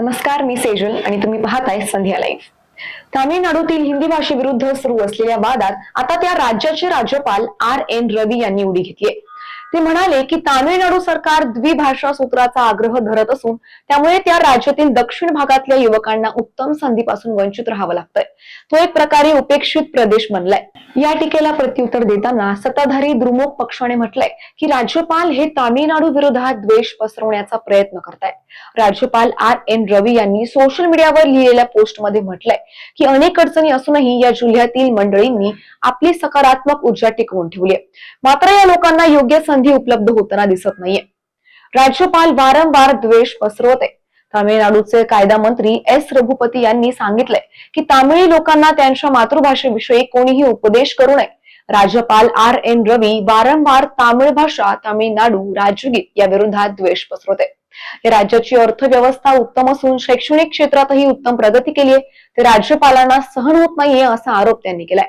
नमस्कार मी सेजल आणि तुम्ही पाहताय संध्या लाईव्ह तामिळनाडूतील हिंदी भाषेविरुद्ध सुरू असलेल्या वादात आता त्या राज्याचे राज्यपाल आर एन रवी यांनी उडी घेतलीय ते म्हणाले की तामिळनाडू सरकार द्विभाषा सूत्राचा आग्रह धरत असून त्यामुळे त्या राज्यातील दक्षिण भागातल्या युवकांना उत्तम संधीपासून वंचित राहावं लागतंय. तो एक प्रकारे उपेक्षित प्रदेश बनलाय. या टीकेला प्रत्युत्तर देताना सत्ताधारी द्रुमुक पक्षाने म्हटलंय की राज्यपाल हे तामिळनाडू विरोधात द्वेष पसरवण्याचा प्रयत्न करतायत. राज्यपाल आर एन रवी यांनी सोशल मीडियावर लिहिलेल्या पोस्टमध्ये म्हटलंय की अनेक अडचणी असूनही या जिल्ह्यातील मंडळींनी आपली सकारात्मक ऊर्जा टिकवून ठेवली मात्र या लोकांना योग्य संधी उपलब्ध होताना दिसत नाहीये. राज्यपाल वारंवार द्वेष पसरवते. तामिळनाडूचे कायदा मंत्री एस रघुपती यांनी सांगितलंय की तामिळी लोकांना त्यांच्या मातृभाषेविषयी कोणीही उपदेश करू नये. राज्यपाल आर एन रवी वारंवार तामिळ भाषा तामिळनाडू राज्यगीत या विरोधात द्वेष पसरवते. या राज्याची अर्थव्यवस्था उत्तम असून शैक्षणिक क्षेत्रातही उत्तम प्रगती केली आहे ते राज्यपालांना सहन होत नाहीये असा आरोप त्यांनी केलाय.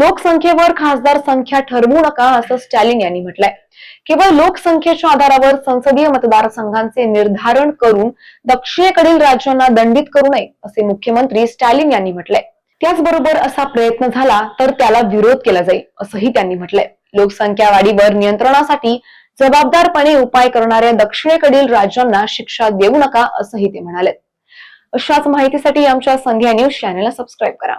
लोकसंख्येवर खासदार संख्या ठरवू नका असं स्टॅलिन यांनी म्हटलंय. केवळ लोकसंख्येच्या आधारावर संसदीय मतदारसंघांचे निर्धारण करून दक्षिणेकडील राज्यांना दंडित करू नये असे मुख्यमंत्री स्टॅलिन यांनी म्हटलंय. त्याचबरोबर असा प्रयत्न झाला तर त्याला विरोध केला जाईल असंही त्यांनी म्हटलंय. लोकसंख्या वाढीवर नियंत्रणासाठी जबाबदारपणे उपाय करणाऱ्या दक्षिणेकडील राज्यांना शिक्षा देऊ नका असंही ते म्हणाले. अशाच माहितीसाठी आमच्या संध्या न्यूज चॅनलला सबस्क्राईब करा.